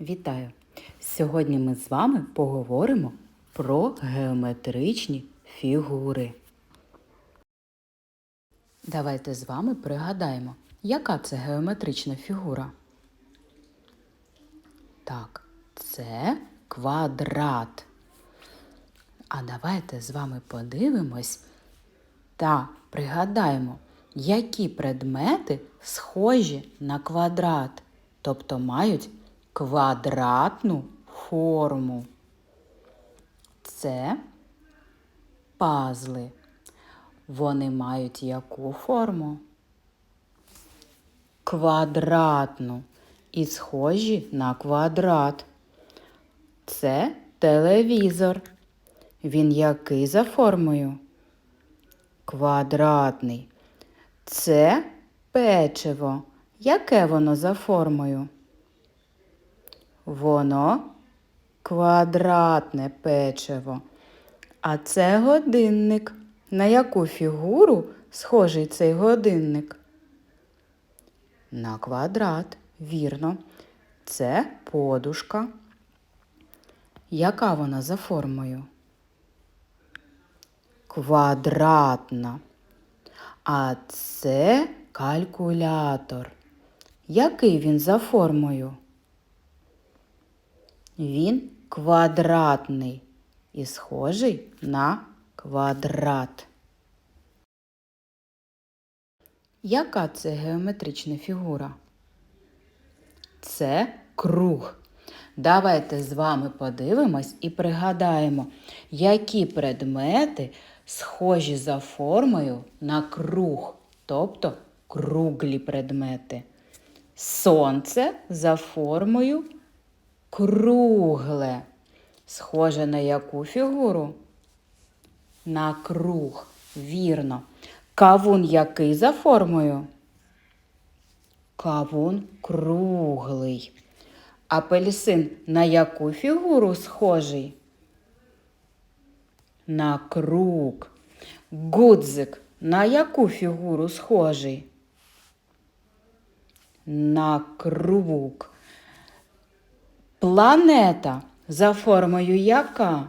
Вітаю! Сьогодні ми з вами поговоримо про геометричні фігури. Давайте з вами пригадаємо, яка це геометрична фігура. Так, це квадрат. А давайте з вами подивимось та пригадаємо, які предмети схожі на квадрат, тобто мають квадратну форму. Це пазли. Вони мають яку форму? Квадратну і схожі на квадрат. Це телевізор. Він який за формою? Квадратний. Це печиво. Яке воно за формою? Воно квадратне печиво. А це годинник. На яку фігуру схожий цей годинник? На квадрат, вірно. Це подушка. Яка вона за формою? Квадратна. А це калькулятор. Який він за формою? Він квадратний і схожий на квадрат. Яка це геометрична фігура? Це круг. Давайте з вами подивимось і пригадаємо, які предмети схожі за формою на круг, тобто круглі предмети. Сонце за формою кругле. Схоже на яку фігуру? На круг. Вірно. Кавун який за формою? Кавун круглий. Апельсин на яку фігуру схожий? На круг. Гудзик на яку фігуру схожий? На круг. Планета за формою яка?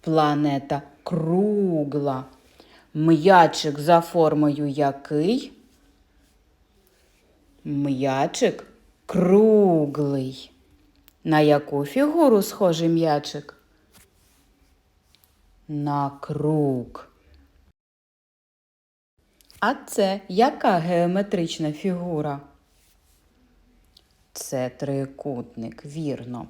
Планета кругла. М'ячик за формою який? М'ячик круглий. На яку фігуру схожий м'ячик? На круг. А це яка геометрична фігура? Це трикутник, вірно.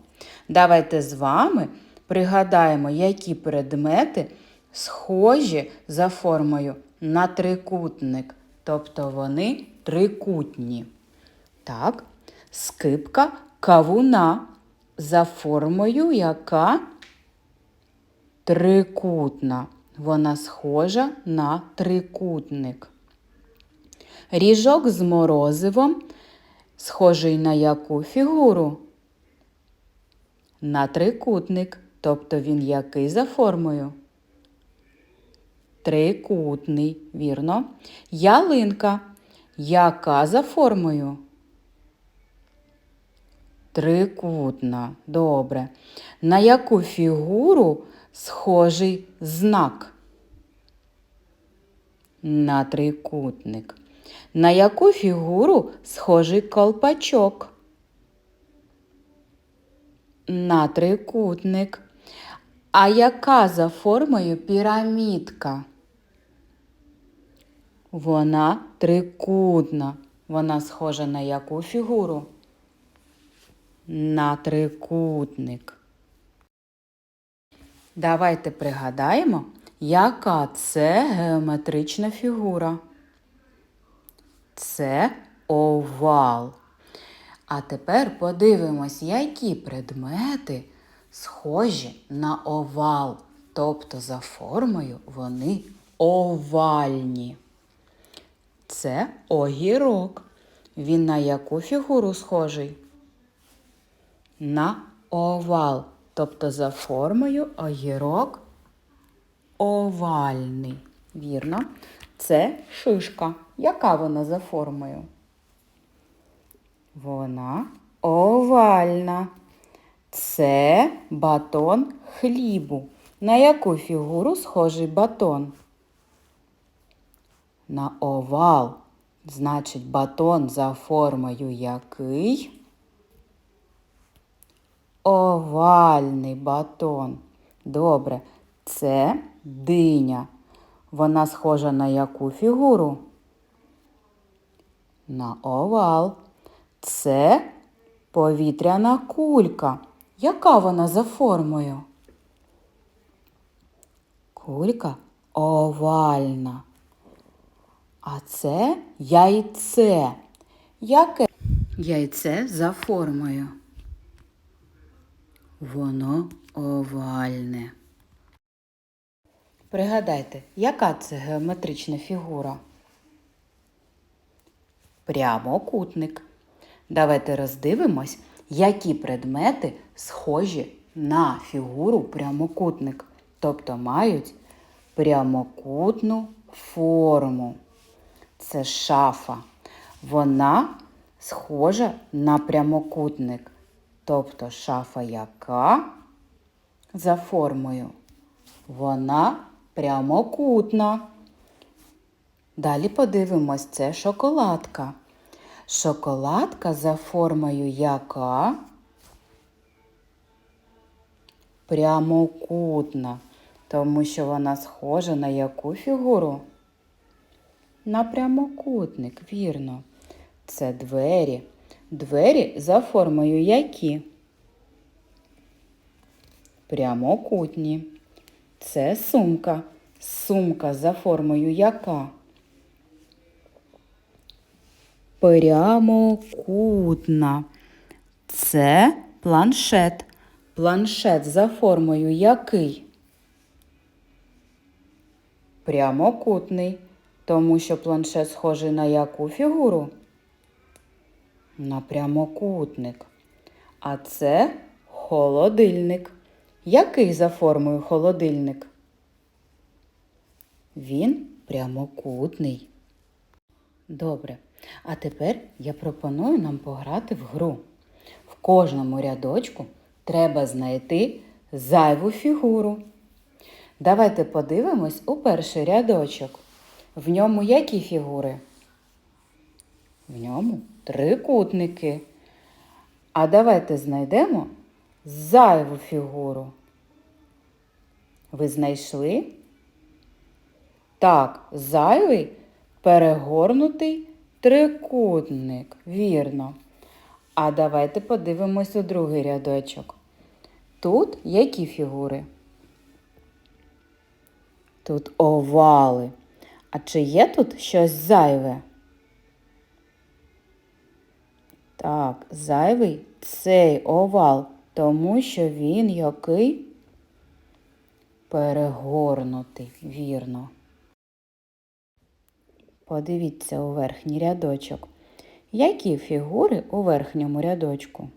Давайте з вами пригадаємо, які предмети схожі за формою на трикутник, тобто вони трикутні. Так, скипка кавуна за формою, яка трикутна. Вона схожа на трикутник. Ріжок з морозивом схожий на яку фігуру? На трикутник. Тобто він який за формою? Трикутний, вірно. Ялинка. Яка за формою? Трикутна. Добре. На яку фігуру схожий знак? На трикутник. На яку фігуру схожий колпачок? На трикутник. А яка за формою пірамідка? Вона трикутна. Вона схожа на яку фігуру? На трикутник. Давайте пригадаємо, яка це геометрична фігура. Це овал. А тепер подивимось, які предмети схожі на овал. Тобто за формою вони овальні. Це огірок. Він на яку фігуру схожий? На овал. Тобто за формою огірок овальний. Вірно, це шишка. Яка вона за формою? Вона овальна. Це батон хлібу. На яку фігуру схожий батон? На овал. Значить, батон за формою який? Овальний батон. Добре. Це диня. Вона схожа на яку фігуру? На овал. Це повітряна кулька. Яка вона за формою? Кулька овальна. А це яйце. Яке яйце за формою? Воно овальне. Пригадайте, яка це геометрична фігура? Прямокутник. Давайте роздивимось, які предмети схожі на фігуру прямокутник, тобто мають прямокутну форму. Це шафа. Вона схожа на прямокутник, тобто шафа яка за формою. Вона прямокутна. Далі подивимось, це шоколадка. Шоколадка за формою яка? Прямокутна, тому що вона схожа на яку фігуру? На прямокутник, вірно. Це двері. Двері за формою які? Прямокутні. Це сумка. Сумка за формою яка? Прямокутна. Це планшет. Планшет за формою який? Прямокутний. Тому що планшет схожий на яку фігуру? На прямокутник. А це холодильник. Який за формою холодильник? Він прямокутний. Добре. А тепер я пропоную нам пограти в гру. В кожному рядочку треба знайти зайву фігуру. Давайте подивимось у перший рядочок. В ньому які фігури? В ньому трикутники. А давайте знайдемо зайву фігуру. Ви знайшли? Так, зайвий перегорнутий трикутник. Вірно. А давайте подивимось у другий рядочок. Тут які фігури? Тут овали. А чи є тут щось зайве? Так, зайвий цей овал, тому що він який? Перегорнутий, вірно. Подивіться у верхній рядочок. Які фігури у верхньому рядочку?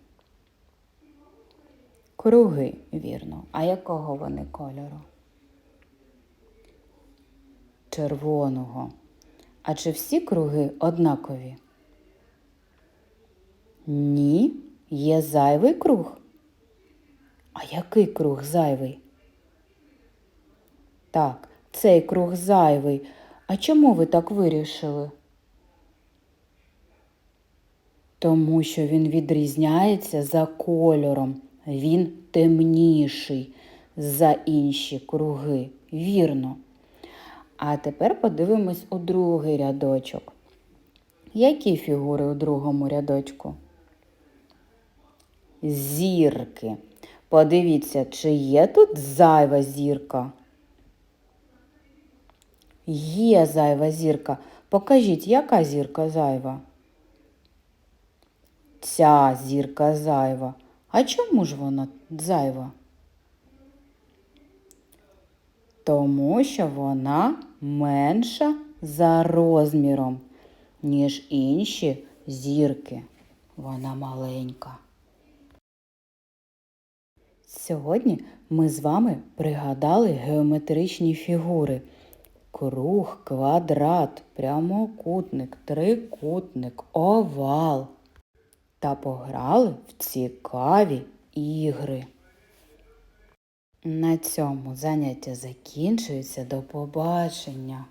Круги, вірно. А якого вони кольору? Червоного. А чи всі круги однакові? Ні, є зайвий круг. А який круг зайвий? Так, цей круг зайвий. А чому ви так вирішили? Тому що він відрізняється за кольором. Він темніший за інші круги. Вірно. А тепер подивимось у другий рядочок. Які фігури у другому рядочку? Зірки. Подивіться, чи є тут зайва зірка? Є зайва зірка. Покажіть, яка зірка зайва? Ця зірка зайва. А чому ж вона зайва? Тому що вона менша за розміром, ніж інші зірки. Вона маленька. Сьогодні ми з вами пригадали геометричні фігури. Круг, квадрат, прямокутник, трикутник, овал. та пограли в цікаві ігри. На цьому заняття закінчується. До побачення.